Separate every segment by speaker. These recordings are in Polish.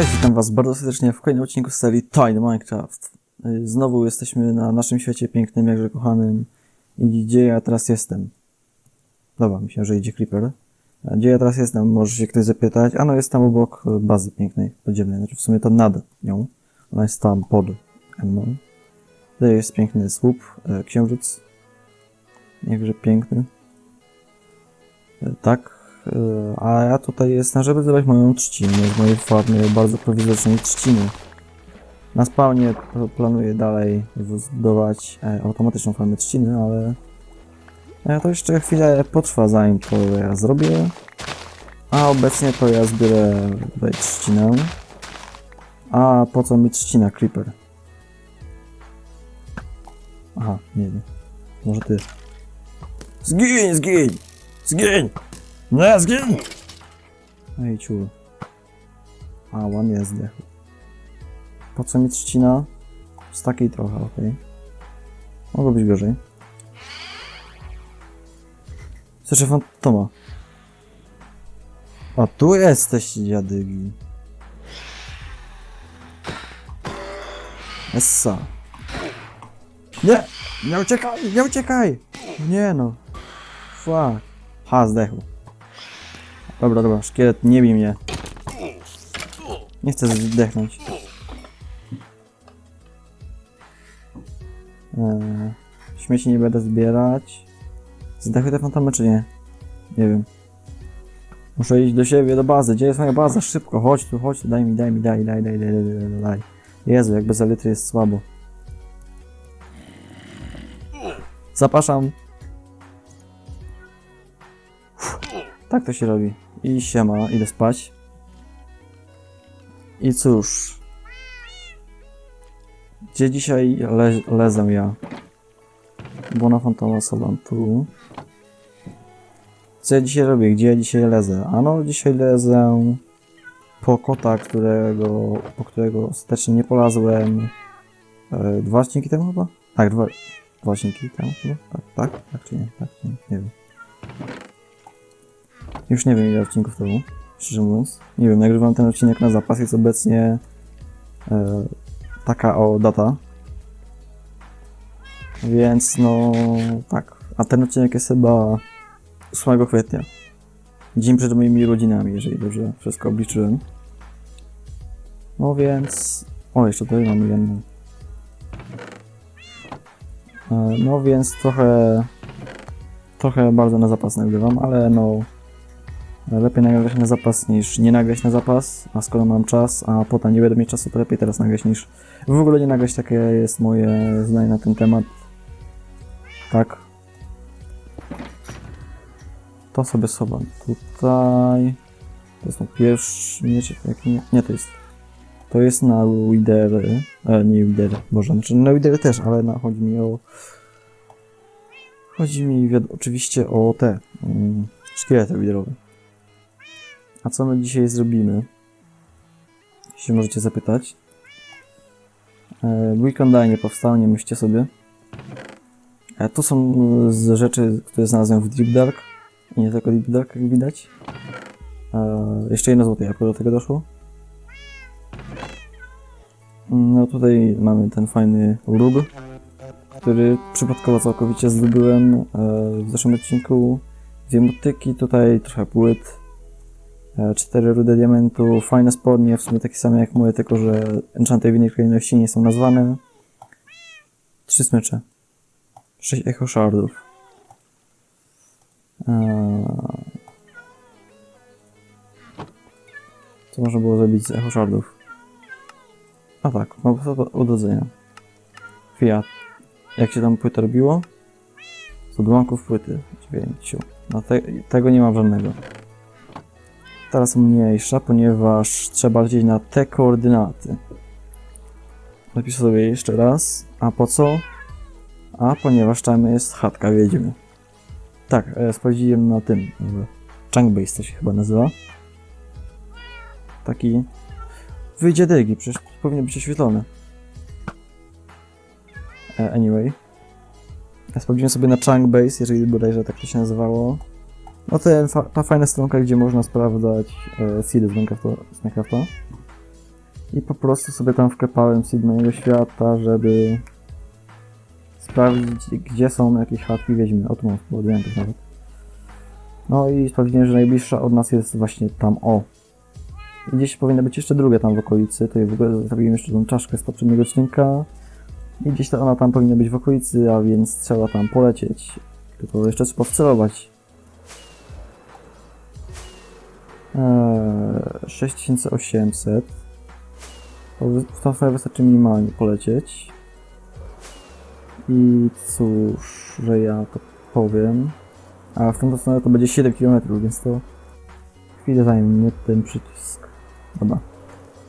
Speaker 1: Cześć, witam was bardzo serdecznie w kolejnym odcinku serii Tiny Minecraft. Y, Znowu jesteśmy na naszym świecie pięknym, jakże kochanym. I gdzie ja teraz jestem? Dobra, myślę, że idzie Creeper. A Gdzie ja teraz jestem? Może się ktoś zapytać. A no, jest tam obok bazy pięknej, podziemnej. Znaczy w sumie to nad nią. Ona jest tam pod mną. Tutaj jest piękny słup, y, księżyc. Jakże piękny. Y, Tak, A ja tutaj jestem, żeby zdobyć moją trzcinę z mojej farmy bardzo prowizorycznej trzciny. Na spawnie pl- planuję dalej zbudować e, automatyczną farmę trzciny, ale e, to jeszcze chwilę potrwa zanim to ja zrobię. A obecnie to ja zbiorę tutaj trzcinę. A po co mi trzcina Creeper? Aha, nie wiem. Może ty. Zgiń, zgiń! Zgiń! Nie, zgiń! Ej, ciu. A, on jest zdechł. Po co mi trzcina? Z takiej trochę, okej. Mogło być gorzej. Słyszę fantoma. A tu jesteś, dziadygi. Essa. Nie! Nie uciekaj! Nie uciekaj! Nie no. Fuck. Ha, zdechł. Dobra, dobra, szkielet, nie bij mnie. Nie chcę zdechnąć. Eee, śmieci nie będę zbierać. Zdechły te fantomy, czy nie? Nie wiem. Muszę iść do siebie, do bazy. Gdzie jest moja baza? Szybko, chodź tu, chodź tu, daj mi, daj mi, daj, daj, daj, daj, daj, daj, daj. Jezu, jak bez elitry jest słabo. Zapraszam. Tak to się robi. I siema, idę spać. I cóż. Gdzie dzisiaj le lezę ja? Bo na fantoma sobą tu. Co ja dzisiaj robię? Gdzie ja dzisiaj lezę? Ano, dzisiaj lezę po kota, którego, po którego ostatecznie nie polazłem. E, dwa odcinki temu chyba? Tak, dwa, dwa odcinki temu chyba? Tak, tak, tak czy nie? Tak, czy nie, nie wiem. Już nie wiem ile odcinków temu, szczerze mówiąc. Nie wiem, nagrywam ten odcinek na zapas, jest obecnie e, taka o data. Więc no tak, a ten odcinek jest chyba 8 kwietnia. Dzień przed moimi rodzinami, jeżeli dobrze wszystko obliczyłem. No więc... O, jeszcze tutaj mamy jedną. E, No więc trochę... Trochę bardzo na zapas nagrywam, ale no... Lepiej nagrać na zapas niż nie nagrać na zapas, a skoro mam czas, a potem nie będę mieć czasu, to lepiej teraz nagrać niż w ogóle nie nagrać. Takie jest moje zdanie na ten temat. Tak. To sobie schowam tutaj. To jest mój pierwszy miecz, jaki nie, nie to jest. To jest na Widery, e, nie Widery, boże, znaczy na Widery też, ale na, chodzi mi o... Chodzi mi oczywiście o te mm, szkielety widerowe. A co my dzisiaj zrobimy? Jeśli możecie zapytać. E, Weekend nie powstał, nie myślcie sobie. E, tu są rzeczy, które znalazłem w Deep Dark. I nie tylko Deep Dark, jak widać. E, jeszcze jedno złote jabłko do tego doszło. No tutaj mamy ten fajny róg, który przypadkowo całkowicie zdobyłem w zeszłym odcinku. Dwie motyki, tutaj trochę płyt, Cztery rude diamentu, fajne spodnie, w sumie takie same jak moje, tylko że enchanty w innej kolejności nie są nazwane. Trzy smycze. Sześć echo shardów. Eee... Co można było zrobić z echo shardów? A tak, no do odrodzenia. Fiat. Jak się tam płytę robiło? Z odłamków płyty. Dziewięciu. No te, tego nie mam żadnego teraz mniejsza, ponieważ trzeba lecieć na te koordynaty. Napiszę sobie jeszcze raz. A po co? A ponieważ tam jest chatka wiedźmy. Tak, e, sprawdziłem na tym. Chunkbase to się chyba nazywa. Taki... Wyjdzie dygi, przecież powinien być oświetlony. E, anyway. Sprawdziłem sobie na Chunkbase, jeżeli bodajże tak to się nazywało. No ten, fa ta fajna stronka, gdzie można sprawdzać e, seedy z Minecrafta. Z Minecrafta. I po prostu sobie tam wklepałem seed mojego świata, żeby sprawdzić, gdzie są jakieś chatki wiedźmy. O, tu mam spowodowanie nawet. No i sprawdziłem, że najbliższa od nas jest właśnie tam, o. Gdzieś powinna być jeszcze druga tam w okolicy. To ja w ogóle zostawiłem jeszcze tą czaszkę z poprzedniego odcinka. I gdzieś ta ona tam powinna być w okolicy, a więc trzeba tam polecieć. Tylko jeszcze trzeba. 6800. To wy- W tą stronę wystarczy minimalnie polecieć. I cóż, że ja to powiem. A w tą stronę to będzie 7 km, więc to chwilę zajmie ten przycisk. Dobra.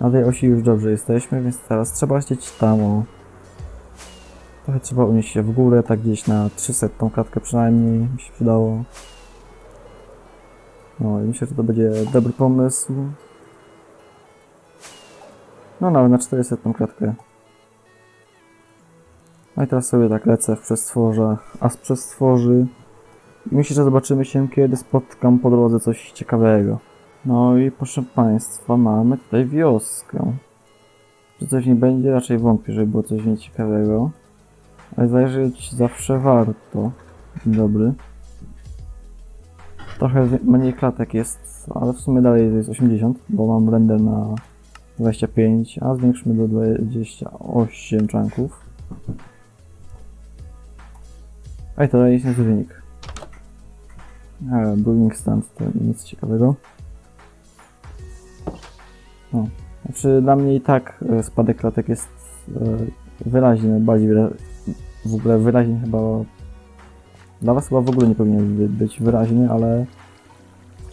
Speaker 1: Na tej osi już dobrze jesteśmy, więc teraz trzeba lecieć tam o... Trochę trzeba unieść się w górę, tak gdzieś na 300 tą klatkę przynajmniej mi się przydało. No i myślę, że to będzie dobry pomysł. No nawet na 400 tą klatkę. No i teraz sobie tak lecę w przestworzach, a z przestworzy myślę, że zobaczymy się, kiedy spotkam po drodze coś ciekawego. No i proszę Państwa, mamy tutaj wioskę. Czy coś nie będzie? Raczej wątpię, żeby było coś nieciekawego. Ale zajrzeć zawsze warto. Dzień dobry. Trochę mniej klatek jest, ale w sumie dalej jest 80, bo mam render na 25, a zwiększmy do 28 czanków. Ej, to jest niezły wynik. E, Brewing stand to nic ciekawego. No. Znaczy dla mnie i tak e, spadek klatek jest e, wyraźny, bardziej w ogóle wyraźny chyba dla was chyba w ogóle nie powinien by- być wyraźny, ale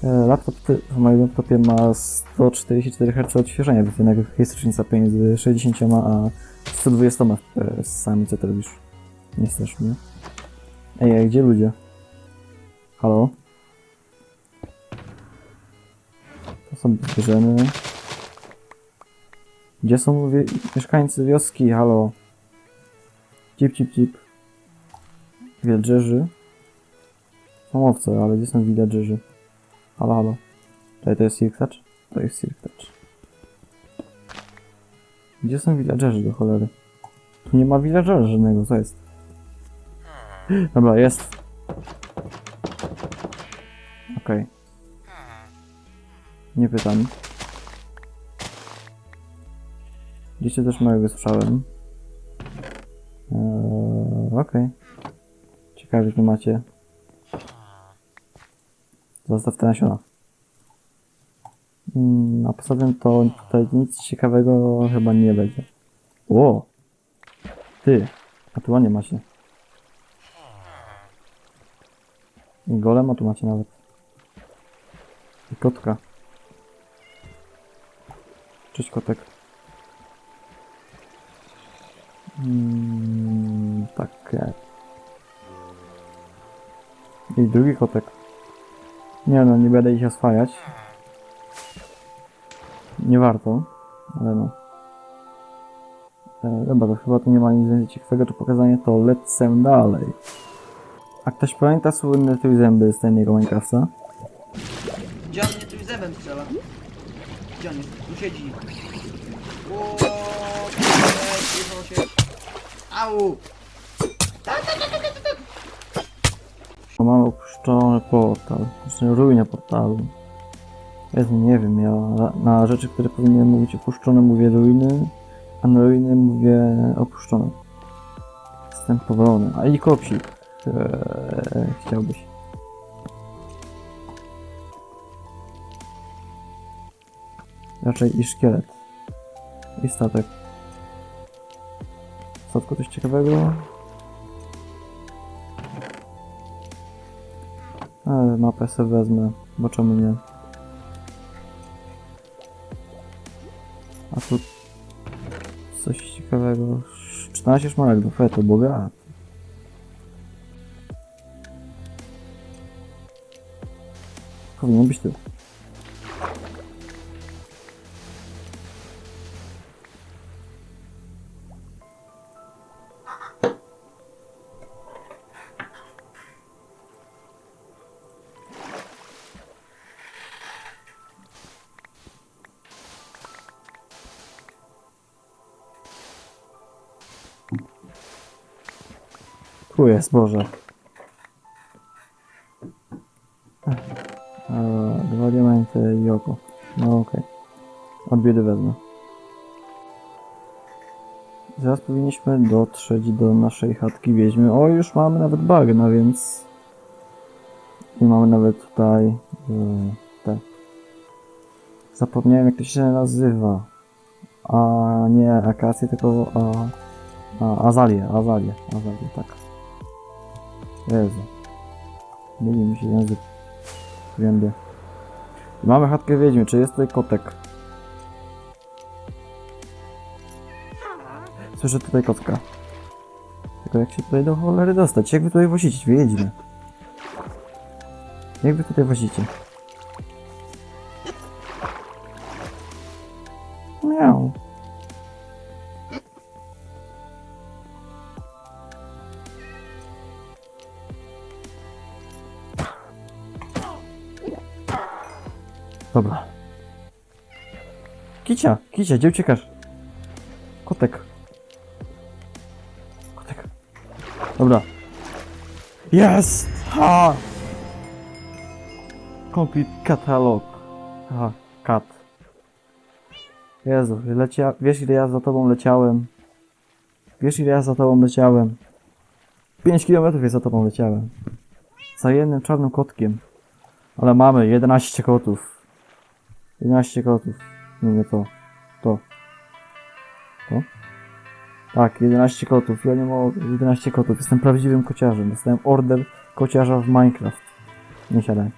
Speaker 1: e, laptop ty- w moim laptopie ma 144 Hz odświeżenia, więc jednak jest różnica pomiędzy 60 a 120 FPS sami co to robisz. Nie strasz mnie. Ej, ej, gdzie ludzie? Halo? To są zwierzyny. Gdzie są wie- mieszkańcy wioski? Halo? Cip, cip, cip. Owce, ale gdzie są villagerzy? Halo, halo. Tutaj to jest Silk Touch? To jest Silk Touch. Gdzie są villagerzy do cholery? Tu nie ma villagera żadnego, co jest? Dobra, jest. Okej. Nie pytam. Dzisiaj też małego słyszałem. Eee, Okej. Ciekawe, że macie. Zostaw te nasiona. Mm, a poza tym to tutaj nic ciekawego chyba nie będzie. Ło! Ty! A tu ładnie macie. I golema tu macie nawet. I kotka. Cześć kotek. Mm, tak. I drugi kotek. Nie no, nie będę ich oswajać. Nie warto, ale no. E, dobra, to chyba tu nie ma nic więcej ciekawego do pokazania, to lecę dalej. A ktoś pamięta słynne trój zęby z tego Minecrafta?
Speaker 2: Gdzie on mnie tym zębem strzela? Gdzie on jest? Tu siedzi. Ło, jechał się. Au!
Speaker 1: No, Mamy opuszczony portal, znaczy ruinę portalu. Jezu, nie wiem, ja na, rzeczy, które powinienem mówić opuszczone mówię ruiny, a na ruiny mówię opuszczone. Jestem powolony. A i kopsik. Eee, chciałbyś. Raczej i szkielet. I statek. W statku coś ciekawego? Ale mapę sobie wezmę, bo czemu nie? A tu coś ciekawego. 14 szmaragdów, e, to bogaty. Powinien być tu. Tu jest, Boże. Eee, dwa diamenty i oko. No okej. Od biedy wezmę. Zaraz powinniśmy dotrzeć do naszej chatki wiedźmy. O, już mamy nawet bagna, więc... I mamy nawet tutaj... Yy, te... Zapomniałem jak to się nazywa. A nie akacje, tylko... A, a, azalie, azalie, azalie, tak. Jezu. Myli mi się język. Więdy. Mamy chatkę wiedźmy, czy jest tutaj kotek? Słyszę tutaj kotka. Tylko jak się tutaj do cholery dostać? Jak wy tutaj wozicie? Wiedźmy. Jak wy tutaj wozicie? Kicia, Kicia, gdzie uciekasz? Kotek. Kotek. Dobra. Jest! Ha! Complete katalog. Ha, kat. Jezu, lecia... wiesz ile ja za tobą leciałem? Wiesz ile ja za tobą leciałem? 5 km ja za tobą leciałem. Za jednym czarnym kotkiem. Ale mamy 11 kotów. 11 kotów. Nie, nie to. To. To? Tak, 11 kotów. Ja nie mogę. 11 kotów. Jestem prawdziwym kociarzem. Dostałem order kociarza w Minecraft. Nie siadaj.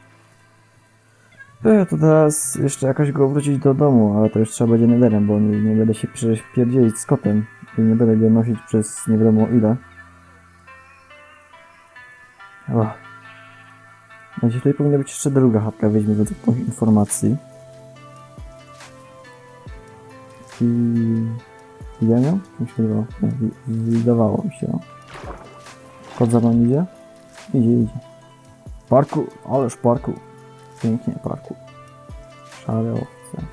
Speaker 1: Ja to teraz jeszcze jakoś go wrócić do domu, ale to już trzeba będzie nederem, bo nie, nie będę się pierdzielić z kotem i nie będę go nosić przez nie wiadomo ile. O. Będzie tutaj powinna być jeszcze druga chatka, według moich informacji. Ją? Mi się wydawało. Mi się. Kot za mną idzie? Idzie, idzie. Parku, ależ parku. Pięknie, parku. Szare owce.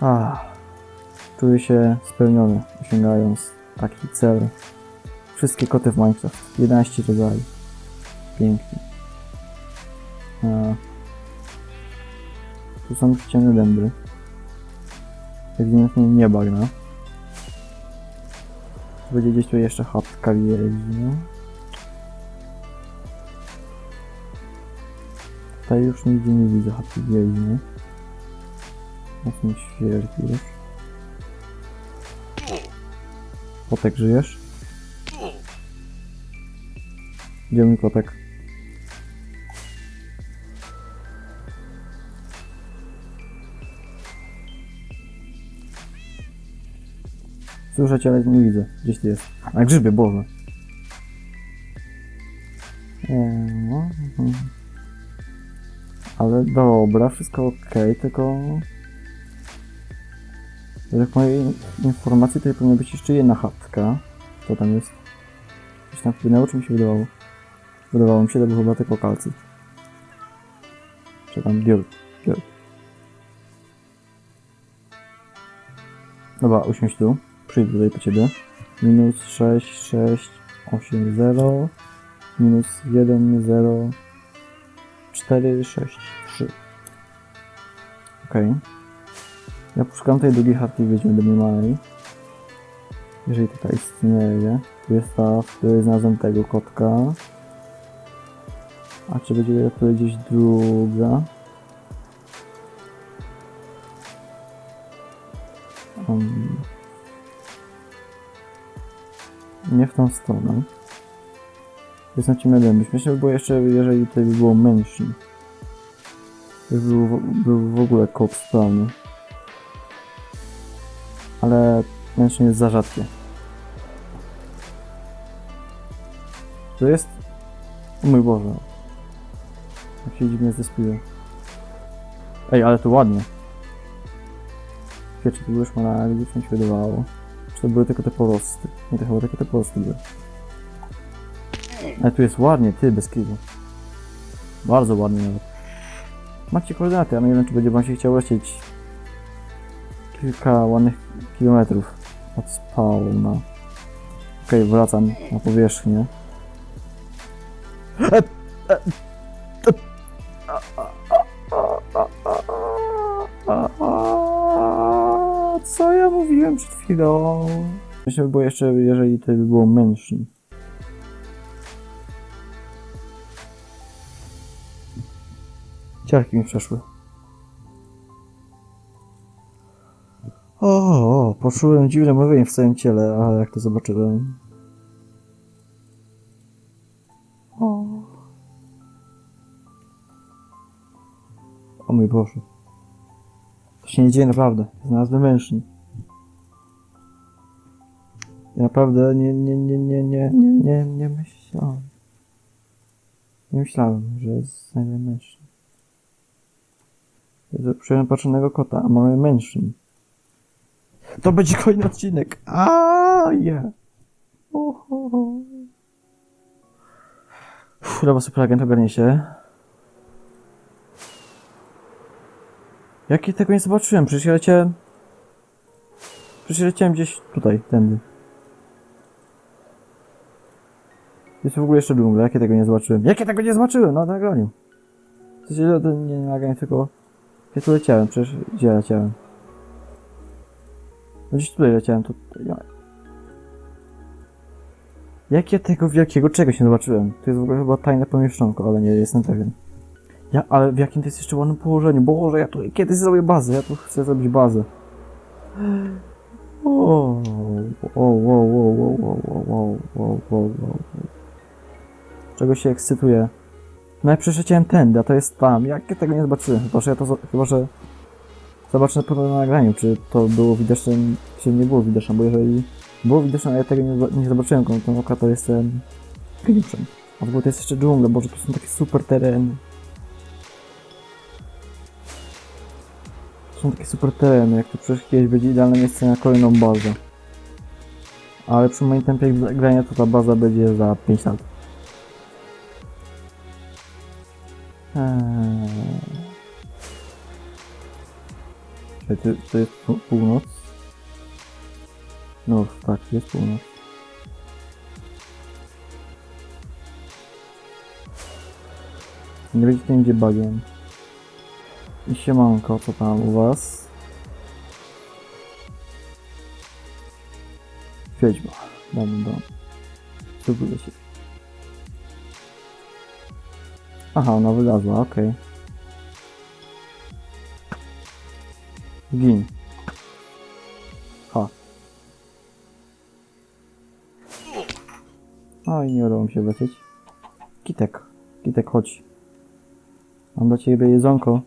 Speaker 1: Ah, czuję się spełniony, osiągając taki cel. Wszystkie koty w Minecraft. 11 rodzajów. Pięknie. A, tu są ściany dęby. Ewidentnie nie bagna. Będzie gdzieś tu jeszcze chatka wiedźmy. Tutaj już nigdzie nie widzę chatki wiedźmy. Mocno świerki już. Kotek żyjesz? Gdzie mój kotek? Słyszę cię, ale nie widzę. Gdzieś ty jest. Na grzybie, Boże. Eee, no, mhm. Ale dobra, wszystko ok, tylko... Według mojej informacji tutaj powinna być jeszcze jedna chatka. Co tam jest? Coś tam wpłynęło, czy mi się wydawało? Wydawało mi się, to był chyba tylko kalcyt. Czy tam diol. diol. Dobra, usiądź tu. Przyjdę tutaj po ciebie. Minus 6, 6, 8, 0. Minus 1, 0. 4, 6, 3. Okej. Ja poszukam tej drugiej chatki wiedźmy do małej. Jeżeli tutaj istnieje. Tu jest ta, w której znalazłem tego kotka. A czy będzie tutaj gdzieś druga? Nie w tą stronę. Ci medem. Śmieszne by było jeszcze, jeżeli tutaj by było mężczyzn. By był, był w ogóle kot sprawny. Ale mężczyzn jest za rzadkie. To jest... O mój Boże. Jak się dziwnie zespije. Ej, ale to ładnie. Wiecie, to były szmaragdy, gdzieś mi się wydawało. To były tylko te porosty? Nie, to chyba tylko te porosty były. Ale tu jest ładnie, ty, bez kitu. Bardzo ładnie nawet. Macie koordynaty, a nie wiem, czy będzie wam się chciało lecieć kilka ładnych kilometrów od spawna. Okej, wracam na powierzchnię. E, e, e, mówiłem przed chwilą? Myślę, by jeszcze, jeżeli to by było mężczyzn. Ciarki mi przeszły. O, o, poczułem dziwne mrowienie w całym ciele, ale jak to zobaczyłem. O. O mój Boże. To się nie dzieje naprawdę. Znalazłem mężczyzn. Naprawdę nie, nie, nie, nie, nie, nie, nie, nie myślałem. Nie myślałem, że znajdę mężczyzn. Przyjąłem patrzonego kota, a mamy mężczyzn. To będzie kolejny odcinek. A yeah. Oho. Uff, Dobra, super agent, ogarnie się. Jak ja tego nie zobaczyłem? Przecież leciałem... Przecież leciałem gdzieś tutaj, tędy. Jest w ogóle jeszcze dżungla, jak ja tego nie zobaczyłem? Jak ja tego nie zobaczyłem na nagraniu? W sensie, nie na nagraniu, tylko... Ja tu leciałem, przecież gdzie ja leciałem? No Gdzieś tutaj leciałem, to... Ja... Jak ja tego wielkiego czegoś nie zobaczyłem? To jest w ogóle chyba tajne pomieszczonko, ale nie jestem pewien. Ja, ale w jakim to jest jeszcze ładnym położeniu? Boże, ja tu kiedyś zrobię bazę, ja tu chcę zrobić bazę. O, o, o, o, o, o, o, o, o, o, o. Czego się ekscytuję? No jak przeszedłem tędy, a to jest tam. Jak ja tego nie zobaczyłem? Chyba, że ja to... Chyba, że... Zobaczę na pewno na nagraniu, czy to było widoczne, czy nie było widoczne, bo jeżeli było widoczne, a ja tego nie, nie zobaczyłem oka, to jestem geniuszem. A w ogóle to jest jeszcze dżungla, boże, to są takie super tereny. To są takie super tereny, jak to przecież kiedyś będzie idealne miejsce na kolejną bazę. Ale przy moim tempie grania to ta baza będzie za 5 lat. Czekaj, to, to jest pół- północ? No, tak, jest północ. Nie będzie nigdzie bagiem. I siemanko, co tam u was? Wiedźma. Dam, dam. Spróbuję się. Aha, ona wylazła, okej. Gin. Ha. Oj, nie udało mi się wlecieć. Kitek. Kitek, chodź. Mam dla ciebie jedzonko.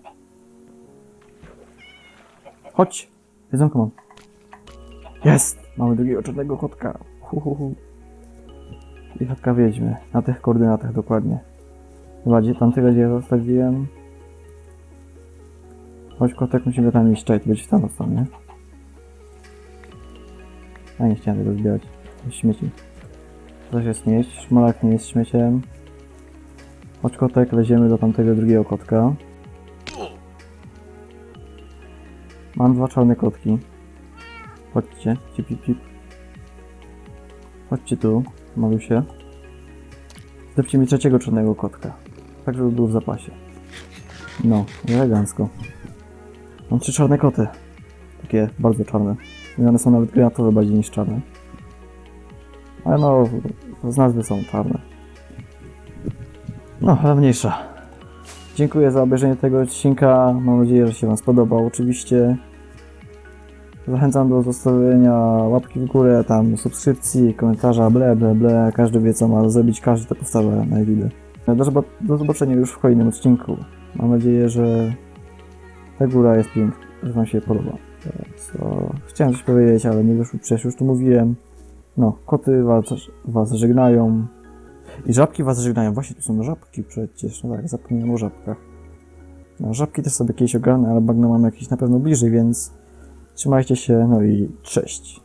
Speaker 1: Chodź. Jedzonko mam. Jest! Mamy drugiego czarnego kotka. Hu, hu, hu. I chatka wiedźmy. Na tych koordynatach dokładnie. Chyba gdzie tamtego gdzie ja zostawiłem. Chodź kotek, musimy tam iść, to będzie w stronę, nie? A nie chciałem tego zbierać. Śmieci. To jest śmieć, szmalak nie jest śmieciem. Chodź kotek, leziemy do tamtego drugiego kotka. Mam dwa czarne kotki. Chodźcie, cip, cip, cip. Chodźcie tu, malusie. Zlepcie mi trzeciego czarnego kotka. Tak, żeby był w zapasie. No, elegancko. Mam trzy czarne koty. Takie bardzo czarne. I one są nawet granatowe bardziej niż czarne. Ale no, z nazwy są czarne. No, ale mniejsza. Dziękuję za obejrzenie tego odcinka. Mam nadzieję, że się Wam spodobał. Oczywiście zachęcam do zostawienia łapki w górę, tam subskrypcji, komentarza, ble, ble, ble. Każdy wie, co ma zrobić, każdy to powtarza na. Do, zob- do zobaczenia już w kolejnym odcinku. Mam nadzieję, że ta góra jest piękna, że Wam się podoba. Co? Chciałem coś powiedzieć, ale nie wyszło, przecież już tu mówiłem. No, koty was, was żegnają. I żabki was żegnają. Właśnie tu są żabki przecież. No tak, zapomniałem o żabkach. No, żabki też sobie kiedyś ogarnę, ale bagno mam jakieś na pewno bliżej, więc trzymajcie się, no i cześć.